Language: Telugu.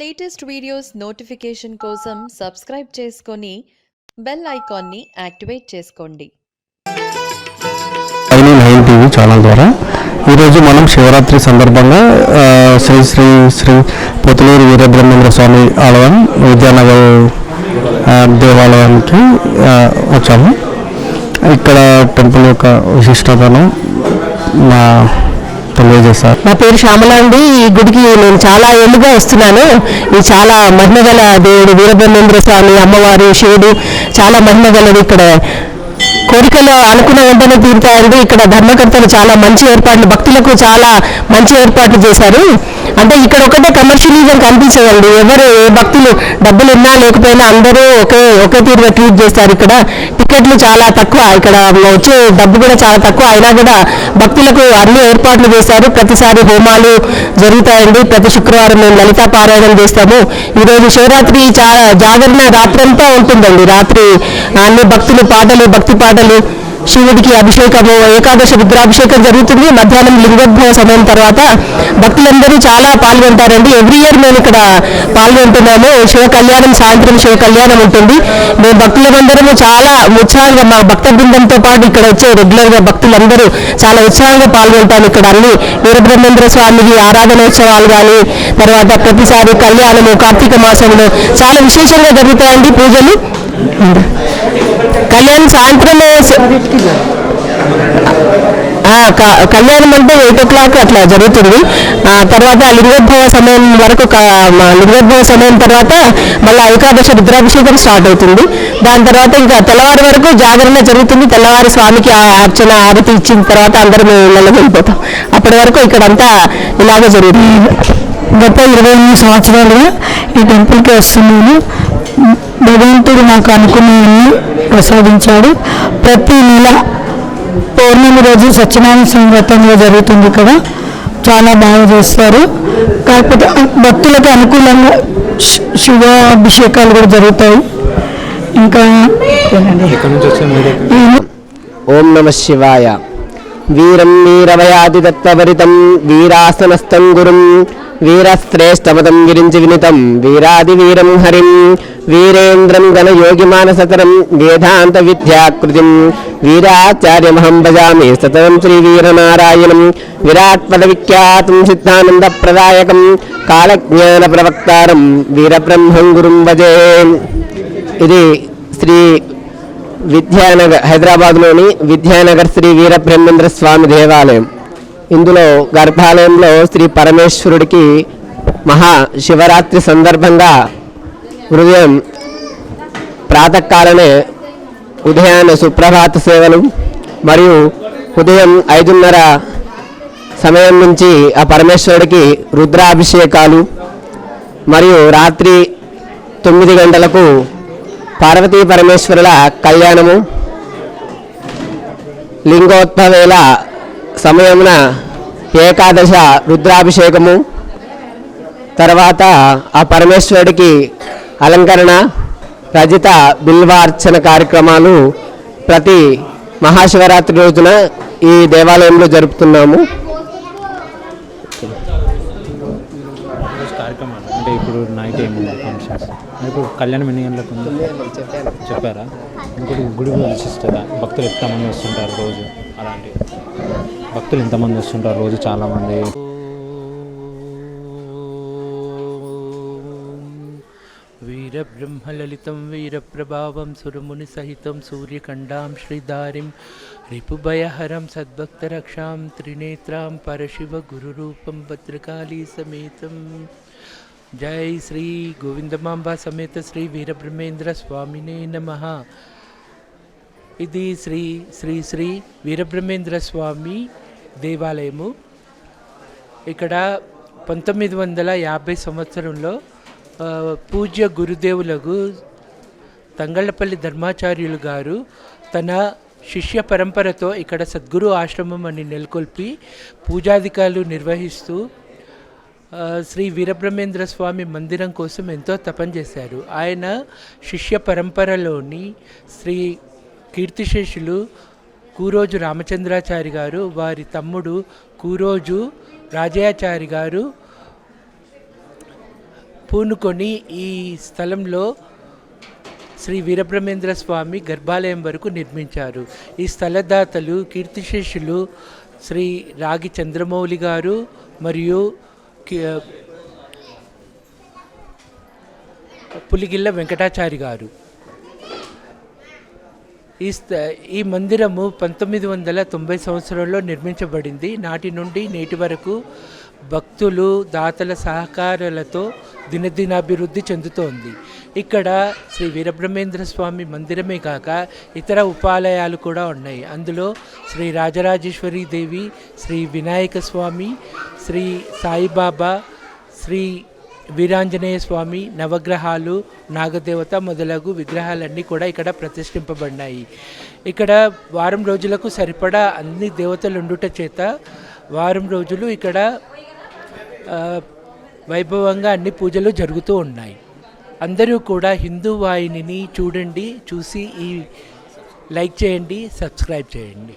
లేటెస్ట్ వీడియోస్ నోటిఫికేషన్ కోసం సబ్స్క్రైబ్ చేసుకొని బెల్ ఐకాన్ని యాక్టివేట్ చేసుకోండి నైన్ టీవీ ఛానల్ ద్వారా ఈరోజు మనం శివరాత్రి సందర్భంగా శ్రీ శ్రీ శ్రీ పొతులూరు వీరబ్రహ్మేంద్ర స్వామి ఆలయం విద్యానగర్ దేవాలయానికి వచ్చాము. ఇక్కడ టెంపుల్ యొక్క విశిష్టతను మా తెలియజేస్తారు నా పేరు శ్యామల అండి. ఈ గుడికి నేను చాలా ఏళ్ళుగా వస్తున్నాను. ఇది చాలా మహిమగల దేవుడు వీరబ్రహ్మేంద్ర స్వామి అమ్మవారు శివుడు చాలా మహిమగలది ఇక్కడ. కోరికలు అనుకున్న వెంటనే తీరుతాయండి ఇక్కడ ధర్మకర్తలు చాలా మంచి ఏర్పాట్లు భక్తులకు చాలా మంచి ఏర్పాట్లు చేశారు. అంటే ఇక్కడ ఒకటే కమర్షియలిజం కనిపించదండి. ఎవరు ఏ భక్తులు డబ్బులు ఉన్నా లేకపోయినా అందరూ ఒకే ఒకే తీరుగా ట్రీట్ చేస్తారు ఇక్కడ. టికెట్లు చాలా తక్కువ ఇక్కడ వచ్చే డబ్బు కూడా చాలా తక్కువ. అయినా కూడా భక్తులకు అన్ని ఏర్పాట్లు చేశారు. ప్రతిసారి హోమాలు జరుగుతాయండి. ప్రతి శుక్రవారం మేము లలితా పారాయణం చేస్తాము. ఈరోజు శివరాత్రి చాలా జాగరణ రాత్రంతా ఉంటుందండి. రాత్రి అన్ని భక్తులు పాటలు భక్తి పాటలు శివుడికి అభిషేకము ఏకాదశి రుద్రాభిషేకం జరుగుతుంది. మధ్యాహ్నం లింగోద్భవ సమయం తర్వాత భక్తులందరూ చాలా పాల్గొంటారండి. ఎవ్రీ ఇయర్ మేము ఇక్కడ పాల్గొంటున్నాము. శివ కళ్యాణం సాయంత్రం శివ కళ్యాణం ఉంటుంది. మేము భక్తులందరము చాలా ఉత్సాహంగా మా భక్త బృందంతో పాటు ఇక్కడ వచ్చే రెగ్యులర్గా భక్తులందరూ చాలా ఉత్సాహంగా పాల్గొంటాను ఇక్కడ అన్ని. వీరబ్రహ్మేంద్ర స్వామికి ఆరాధనోత్సవాలు కానీ తర్వాత ప్రతిసారి కళ్యాణము కార్తీక మాసంలో చాలా విశేషంగా జరుగుతాయండి పూజలు. కళ్యాణం సాయంత్రం క- కళ్యాణం అంటే ఎయిట్ ఓ క్లాక్ అట్లా జరుగుతుంది. ఆ, తర్వాత లింగోద్భవ సమయం వరకు లింగోద్భవ సమయం తర్వాత మళ్ళీ ఏకాదశ రుద్రాభిషేకం స్టార్ట్ అవుతుంది. దాని తర్వాత ఇంకా తెల్లవారి వరకు జాగరణ జరుగుతుంది. తెల్లవారి స్వామికి ఆ అర్చన ఆరతి ఇచ్చిన తర్వాత అందరం ఇళ్ళలో వెళ్ళిపోతాం. అప్పటి వరకు ఇక్కడంతా ఇలాగే జరుగుతుంది. గత ఇరవై ఎనిమిది సంవత్సరాలుగా ఈ టెంపుల్కి వస్తున్నాను. భగవంతుడు నాకు అనుకున్నవన్నీ ప్రసాదించాడు. ప్రతి నెల పౌర్ణమి రోజు సత్యనారాయణ స్వామి వ్రతంగా జరుగుతుంది ఇక్కడ. చాలా బాగా చేస్తారు. కాకపోతే భక్తులకు అనుకూలంగా శి- శివాభిషేకాలు కూడా జరుగుతాయి. ఇంకా ఓం నమ శివాయ. వీరం వీరవయాది దత్తవరితం వీరాసనస్థం గురుం వీరశ్రేష్టపదం విరించి వినితం వీరాది వీరం హరిం వీరేంద్రం గణ యోగి మానసతరం వేదాంత విద్యాకృతిం. వీరాచార్యమహం భజామి సతరం శ్రీ వీరనారాయణం. విరాట్ పద విఖ్యాతం సిద్ధానంద ప్రదాయకం. కాలజ్ఞాన ప్రవక్తారం వీరబ్రహ్మం గురుం భజే. ఇది శ్రీ విద్యానగర్ హైదరాబాద్లోని విద్యానగర్ శ్రీ వీరబ్రహ్మేంద్ర స్వామి దేవాలయం. ఇందులో గర్భాలయంలో శ్రీ పరమేశ్వరుడికి మహా శివరాత్రి సందర్భంగా ఉదయం ప్రాతకాలనే ఉదయాన్నే సుప్రభాత సేవలు మరియు ఉదయం ఐదున్నర సమయం నుంచి ఆ పరమేశ్వరుడికి రుద్రాభిషేకాలు మరియు రాత్రి తొమ్మిది గంటలకు పార్వతీ పరమేశ్వరుల కళ్యాణము. లింగోద్భవేళ సమయమున ఏకాదశ రుద్రాభిషేకము. తర్వాత ఆ పరమేశ్వరుడికి అలంకరణ రజిత బిల్వార్చన కార్యక్రమాలు ప్రతి మహాశివరాత్రి రోజున ఈ దేవాలయంలో జరుపుతున్నాము అంటే ఇప్పుడు నైట్ ఏముంది ఫంక్షన్స్ ఇప్పుడు కళ్యాణం ఎన్ని గంటలకు ఉంది చెప్పారా ఇంకోటి గుడి విశిష్టత భక్తులు ఎంతమంది వస్తుంటారు రోజు అలాంటి భక్తులు ఎంతమంది వస్తుంటారు రోజు చాలామంది వీరబ్రహ్మలలితం వీరప్రభావం సురమునిసహితం సూర్యకండాం శ్రీధారిం రిపుభయహరం సద్భక్తరక్షాం త్రినేత్రాం పరశివ గురురూపం భద్రకాళీ సమేతం జై శ్రీ గోవిందమాంబ సమేత శ్రీ వీరబ్రహ్మేంద్ర స్వామినే నమ ఇది శ్రీ శ్రీ శ్రీ వీరబ్రహ్మేంద్ర స్వామి దేవాలయము ఇక్కడ పంతొమ్మిది వందల యాభై సంవత్సరంలో పూజ్య గురుదేవులకు తంగళ్ళపల్లి ధర్మాచార్యులు గారు తన శిష్య పరంపరతో ఇక్కడ సద్గురు ఆశ్రమం అని నెలకొల్పి పూజాధికారులు నిర్వహిస్తూ శ్రీ వీరబ్రహ్మేంద్ర స్వామి మందిరం కోసం ఎంతో తపన చేశారు. ఆయన శిష్య పరంపరలోని శ్రీ కీర్తిశేషులు కూరోజు రామచంద్రాచారి గారు వారి తమ్ముడు కూరోజు రాజయాచారి గారు పూనుకొని ఈ స్థలంలో శ్రీ వీరబ్రహ్మేంద్ర స్వామి గర్భాలయం వరకు నిర్మించారు. ఈ స్థలదాతలు కీర్తిశేషులు శ్రీ రాగి చంద్రమౌళి గారు మరియు పులిగిళ్ళ పులిగిల్ల వెంకటాచారి గారు. ఈ స్థ ఈ మందిరము పంతొమ్మిది వందల తొంభై సంవత్సరంలో నిర్మించబడింది. నాటి నుండి నేటి వరకు భక్తులు దాతల సహకారాలతో దినదినాభివృద్ధి చెందుతోంది. ఇక్కడ శ్రీ వీరబ్రహ్మేంద్ర స్వామి మందిరమే కాక ఇతర ఉపాలయాలు కూడా ఉన్నాయి. అందులో శ్రీ రాజరాజేశ్వరి దేవి శ్రీ వినాయక స్వామి శ్రీ సాయిబాబా శ్రీ వీరాంజనేయ స్వామి నవగ్రహాలు నాగదేవత మొదలగు విగ్రహాలన్నీ కూడా ఇక్కడ ప్రతిష్ఠింపబడినాయి. ఇక్కడ వారం రోజులకు సరిపడా అన్ని దేవతలు ఉండుట చేత వారం రోజులు ఇక్కడ వైభవంగా అన్ని పూజలు జరుగుతూ ఉన్నాయి. అందరూ కూడా హిందూ వాహినిని చూడండి చూసి ఈ లైక్ చేయండి సబ్స్క్రైబ్ చేయండి.